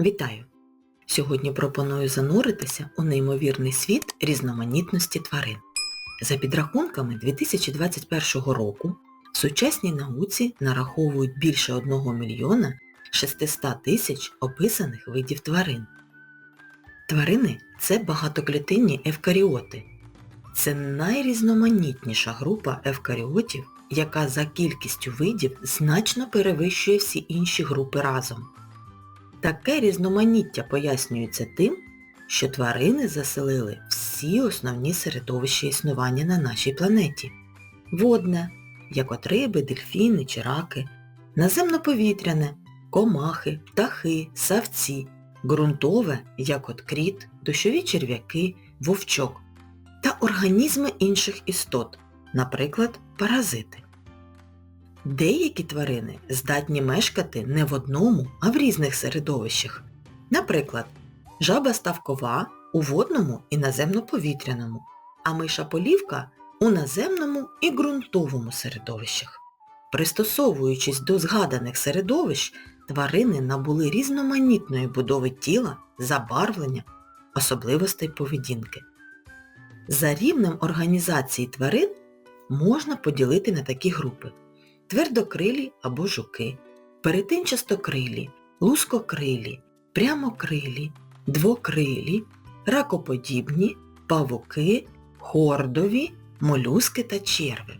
Вітаю! Сьогодні пропоную зануритися у неймовірний світ різноманітності тварин. За підрахунками 2021 року в сучасній науці нараховують більше 1 мільйона 600 тисяч описаних видів тварин. Тварини – це багатоклітинні евкаріоти. Це найрізноманітніша група евкаріотів, яка за кількістю видів значно перевищує всі інші групи разом. Таке різноманіття пояснюється тим, що тварини заселили всі основні середовища існування на нашій планеті. Водне, як от риби, дельфіни чи раки, наземно-повітряне, комахи, птахи, савці, ґрунтове, як от кріт, дощові черв'яки, вовчок та організми інших істот, наприклад, паразити. Деякі тварини здатні мешкати не в одному, а в різних середовищах. Наприклад, жаба ставкова у водному і наземно-повітряному, а миша полівка у наземному і ґрунтовому середовищах. Пристосовуючись до згаданих середовищ, тварини набули різноманітної будови тіла, забарвлення, особливостей поведінки. За рівнем організації тварин можна поділити на такі групи твердокрилі або жуки, перетинчастокрилі, лускокрилі, прямокрилі, двокрилі, ракоподібні, павуки, хордові, молюски та черви.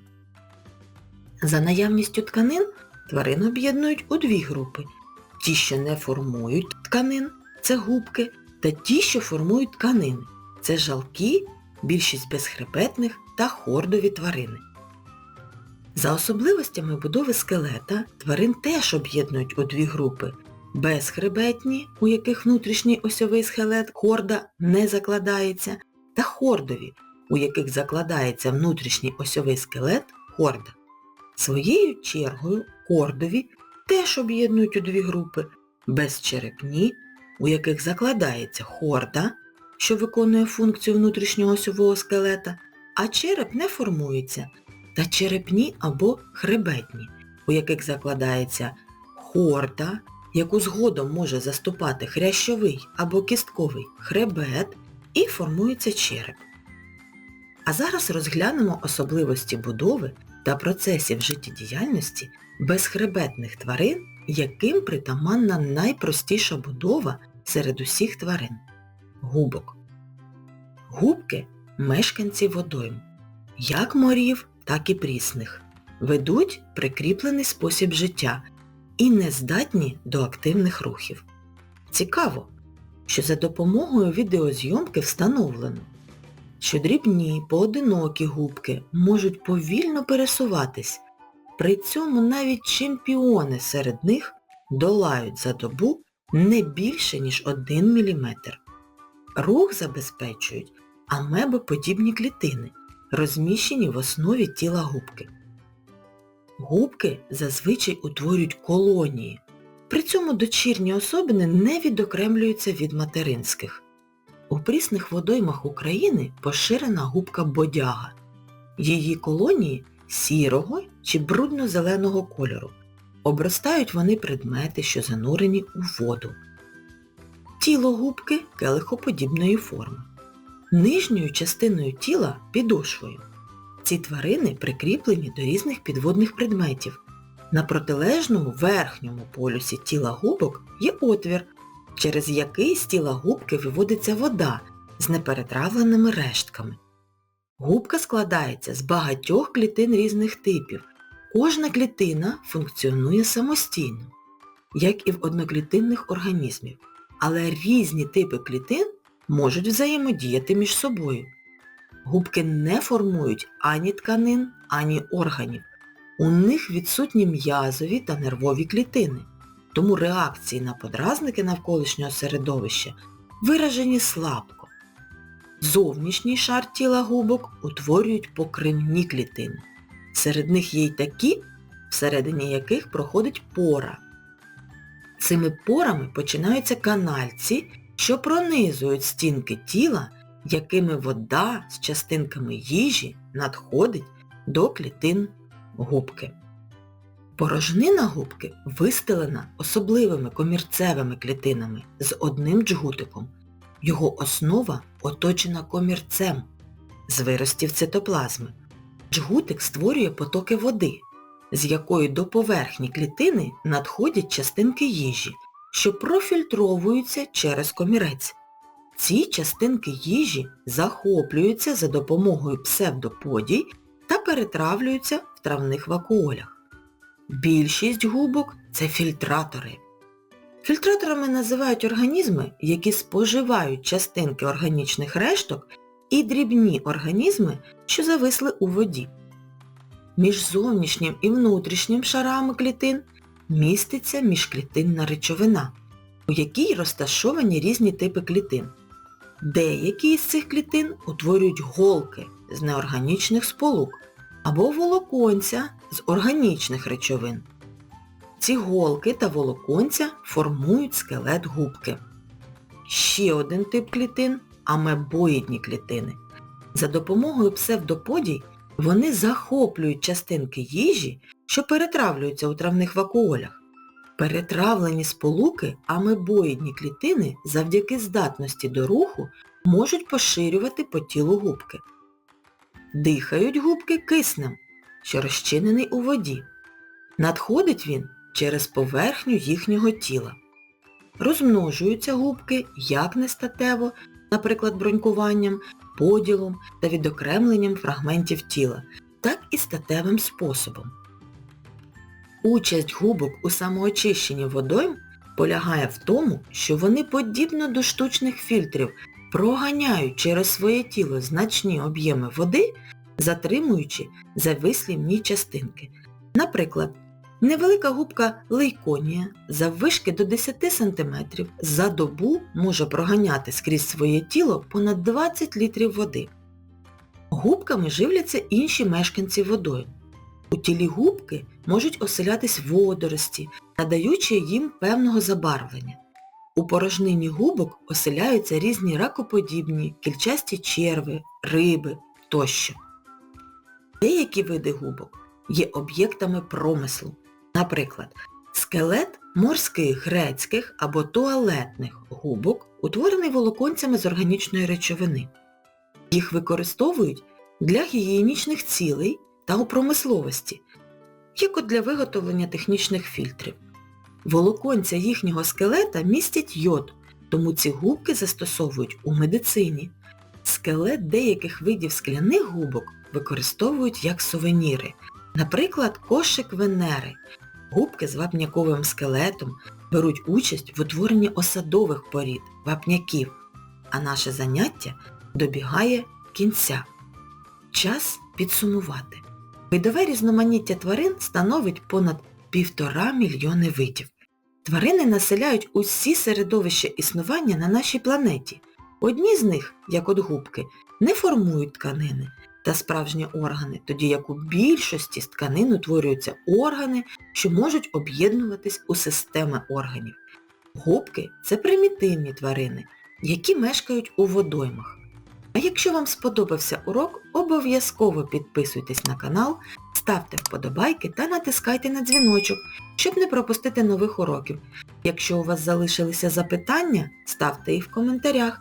За наявністю тканин тварин об'єднують у дві групи. Ті, що не формують тканин, це губки, та ті, що формують тканини. Це жалки, більшість безхребетних та хордові тварини. За особливостями будови скелета тварин теж об'єднують у дві групи безхребетні, у яких внутрішній осьовий скелет хорда не закладається, та хордові, у яких закладається внутрішній осьовий скелет хорда. Своєю чергою хордові теж об'єднують у дві групи безчерепні, у яких закладається хорда, що виконує функцію внутрішнього осьового скелета, а череп не формується, та черепні або хребетні, у яких закладається хорда, яку згодом може заступати хрящовий або кістковий хребет і формується череп. А зараз розглянемо особливості будови та процесів життєдіяльності безхребетних тварин, яким притаманна найпростіша будова серед усіх тварин губок. Губки мешканці водойм, як морів, так і прісних, ведуть прикріплений спосіб життя і не здатні до активних рухів. Цікаво, що за допомогою відеозйомки встановлено, що дрібні поодинокі губки можуть повільно пересуватись, при цьому навіть чемпіони серед них долають за добу не більше, ніж 1 мм. Рух забезпечують амебоподібні клітини, розміщені в основі тіла губки. Губки зазвичай утворюють колонії. При цьому дочірні особини не відокремлюються від материнських. У прісних водоймах України поширена губка бодяга. Її колонії сірого чи брудно-зеленого кольору. Обростають вони предмети, що занурені у воду. Тіло губки келихоподібної форми. Нижньою частиною тіла підошвою. Ці тварини прикріплені до різних підводних предметів. На протилежному верхньому полюсі тіла губок є отвір, через який з тіла губки виводиться вода з неперетравленими рештками. Губка складається з багатьох клітин різних типів. Кожна клітина функціонує самостійно, як і в одноклітинних організмів, але різні типи клітин можуть взаємодіяти між собою. Губки не формують ані тканин, ані органів. У них відсутні м'язові та нервові клітини, тому реакції на подразники навколишнього середовища виражені слабко. Зовнішній шар тіла губок утворюють покривні клітини. Серед них є й такі, всередині яких проходить пора. Цими порами починаються канальці, що пронизують стінки тіла, якими вода з частинками їжі надходить до клітин губки. Порожнина губки вистелена особливими комірцевими клітинами з одним джгутиком. Його основа оточена комірцем з виростів цитоплазми. Джгутик створює потоки води, з якої до поверхні клітини надходять частинки їжі, що профільтровуються через комірець. Ці частинки їжі захоплюються за допомогою псевдоподій та перетравлюються в травних вакуолях. Більшість губок – це фільтратори. Фільтраторами називають організми, які споживають частинки органічних решток і дрібні організми, що зависли у воді. Між зовнішнім і внутрішнім шарами клітин міститься міжклітинна речовина, у якій розташовані різні типи клітин. Деякі із цих клітин утворюють голки з неорганічних сполук або волоконця з органічних речовин. Ці голки та волоконця формують скелет губки. Ще один тип клітин – амебоїдні клітини. За допомогою псевдоподій вони захоплюють частинки їжі, що перетравлюються у травних вакуолях. Перетравлені сполуки амебоїдні клітини завдяки здатності до руху можуть поширювати по тілу губки. Дихають губки киснем, що розчинений у воді. Надходить він через поверхню їхнього тіла. Розмножуються губки як нестатево, наприклад, бронькуванням, поділом та відокремленням фрагментів тіла, так і статевим способом. Участь губок у самоочищенні водойм полягає в тому, що вони подібно до штучних фільтрів проганяють через своє тіло значні об'єми води, затримуючи завислі в ній частинки. Наприклад, невелика губка лейконія заввишки до 10 см за добу може проганяти скрізь своє тіло понад 20 літрів води. Губками живляться інші мешканці водою. У тілі губки можуть оселятись водорості, надаючи їм певного забарвлення. У порожнині губок оселяються різні ракоподібні, кільчасті черви, риби тощо. Деякі види губок є об'єктами промислу. Наприклад, скелет морських грецьких або туалетних губок утворений волоконцями з органічної речовини. Їх використовують для гігієнічних цілей та у промисловості, як от для виготовлення технічних фільтрів. Волоконця їхнього скелета містять йод, тому ці губки застосовують у медицині. Скелет деяких видів скляних губок використовують як сувеніри. Наприклад, кошик Венери. Губки з вапняковим скелетом беруть участь в утворенні осадових порід, вапняків, а наше заняття добігає кінця. Час підсумувати. Видове різноманіття тварин становить понад півтора мільйони видів. Тварини населяють усі середовища існування на нашій планеті. Одні з них, як от губки, не формують тканини та справжні органи, тоді як у більшості з тканин утворюються органи, що можуть об'єднуватись у системи органів. Губки – це примітивні тварини, які мешкають у водоймах. А якщо вам сподобався урок, обов'язково підписуйтесь на канал, ставте вподобайки та натискайте на дзвіночок, щоб не пропустити нових уроків. Якщо у вас залишилися запитання, ставте їх в коментарях.